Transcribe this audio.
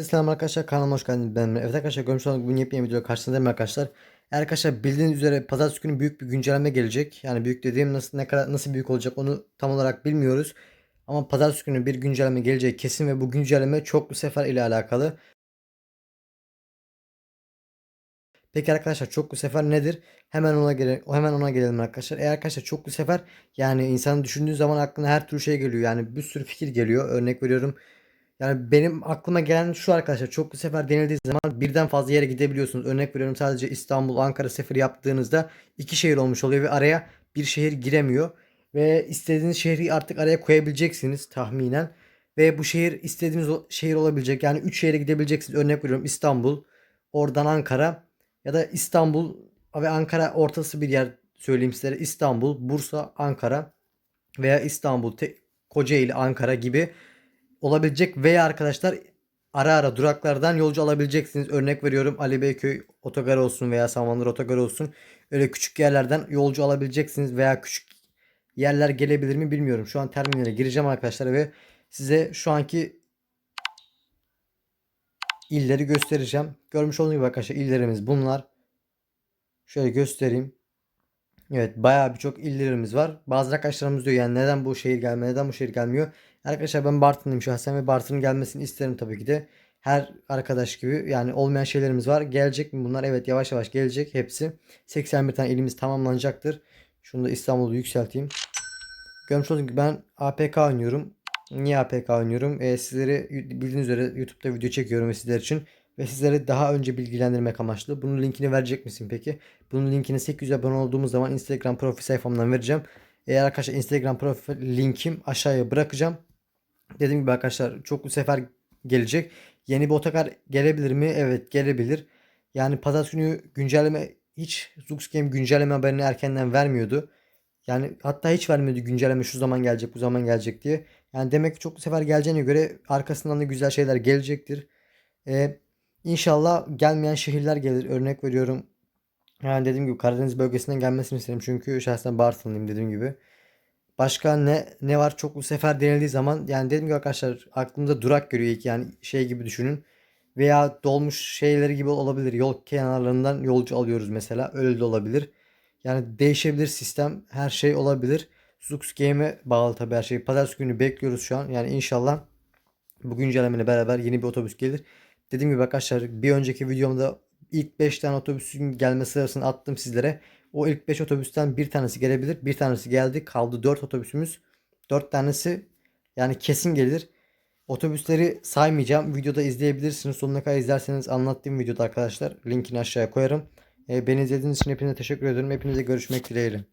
Selam arkadaşlar kanalıma hoş geldiniz ben. Evet arkadaşlar görmüş olduğunuz bugün yepyeni video karşınızdayım arkadaşlar. Arkadaşlar bildiğiniz üzere pazartesi günü büyük bir güncelleme gelecek. Yani büyük dediğim nasıl ne kadar nasıl büyük olacak onu tam olarak bilmiyoruz. Ama pazartesi günü bir güncelleme gelecek kesin ve bu güncelleme çoklu sefer ile alakalı. Peki arkadaşlar çoklu sefer nedir? Hemen ona gelelim, hemen ona gelelim arkadaşlar. Eğer arkadaşlar çoklu sefer yani insanın düşündüğü zaman aklına her türlü şey geliyor. Yani bir sürü fikir geliyor. Örnek veriyorum. Yani benim aklıma gelen şu arkadaşlar çoklu sefer denildiği zaman birden fazla yere gidebiliyorsunuz. Örnek veriyorum sadece İstanbul, Ankara seferi yaptığınızda iki şehir olmuş oluyor ve araya bir şehir giremiyor. Ve istediğiniz şehri artık araya koyabileceksiniz tahminen. Ve bu şehir istediğiniz şehir olabilecek. Yani 3 şehre gidebileceksiniz. Örnek veriyorum İstanbul, oradan Ankara ya da İstanbul ve Ankara ortası bir yer söyleyeyim sizlere. İstanbul, Bursa, Ankara veya İstanbul, Kocaeli, Ankara gibi olabilecek veya arkadaşlar ara ara duraklardan yolcu alabileceksiniz. Örnek veriyorum Ali Beyköy otogarı olsun veya Samandıra otogarı olsun. Öyle küçük yerlerden yolcu alabileceksiniz veya küçük yerler gelebilir mi bilmiyorum. Şu an terminale gireceğim arkadaşlar ve size şu anki illeri göstereceğim. Görmüş olduğunuz gibi arkadaşlar illerimiz bunlar. Şöyle göstereyim. Evet bayağı birçok illerimiz var. Bazı arkadaşlarımız diyor yani neden bu şehir gelmiyor, neden bu şehir gelmiyor. Arkadaşlar ben Bartın'lıyım şahsen ve Bartın'ın gelmesini isterim tabii ki de. Her arkadaş gibi yani olmayan şeylerimiz var. Gelecek mi bunlar? Evet yavaş yavaş gelecek hepsi. 81 tane ilimiz tamamlanacaktır. Şunu da İstanbul'u yükselteyim. Görmüş olduğunuz gibi ben APK oynuyorum. Niye APK oynuyorum? Ee, sizleri bildiğiniz üzere YouTube'da video çekiyorum ve sizler için. Ve sizleri daha önce bilgilendirmek amaçlı. Bunun linkini verecek misin peki? Bunun linkini 800 abone olduğumuz zaman Instagram profil sayfamdan vereceğim. Eğer arkadaşlar Instagram profil linkim aşağıya bırakacağım. Dediğim gibi arkadaşlar çoklu sefer gelecek. Yeni bir otogar gelebilir mi? Evet gelebilir. Yani pazartesi günü güncelleme hiç Zux Game güncelleme haberini erkenden vermiyordu. Yani hatta hiç vermiyordu güncelleme şu zaman gelecek bu zaman gelecek diye. Yani demek ki çoklu sefer geleceğine göre arkasından da güzel şeyler gelecektir. Ee, inşallah gelmeyen şehirler gelir. Örnek veriyorum. Yani dediğim gibi Karadeniz bölgesinden gelmesini isterim. Çünkü şahsen Bartınlıyım dediğim gibi. Başka ne ne var çoklu sefer denildiği zaman yani dediğim gibi arkadaşlar aklımıza durak görüyor ilk yani şey gibi düşünün. Veya dolmuş şeyleri gibi olabilir. Yol kenarlarından yolcu alıyoruz mesela. Öyle de olabilir. Yani değişebilir sistem. Her şey olabilir. Zux Game'e bağlı tabii her şey. Pazartesi günü bekliyoruz şu an. Yani inşallah bu güncellemeyle beraber yeni bir otobüs gelir. Dediğim gibi arkadaşlar bir önceki videomda ilk 5 tane otobüsün gelme sırasını attım sizlere. O ilk 5 otobüsten bir tanesi gelebilir. Bir tanesi geldi. Kaldı 4 otobüsümüz. 4 tanesi yani kesin gelir. Otobüsleri saymayacağım. Videoda izleyebilirsiniz. Sonuna kadar izlerseniz anlattığım videoda arkadaşlar. Linkini aşağıya koyarım. Ee, beni izlediğiniz için hepinize teşekkür ederim. Hepinize görüşmek dileğiyle.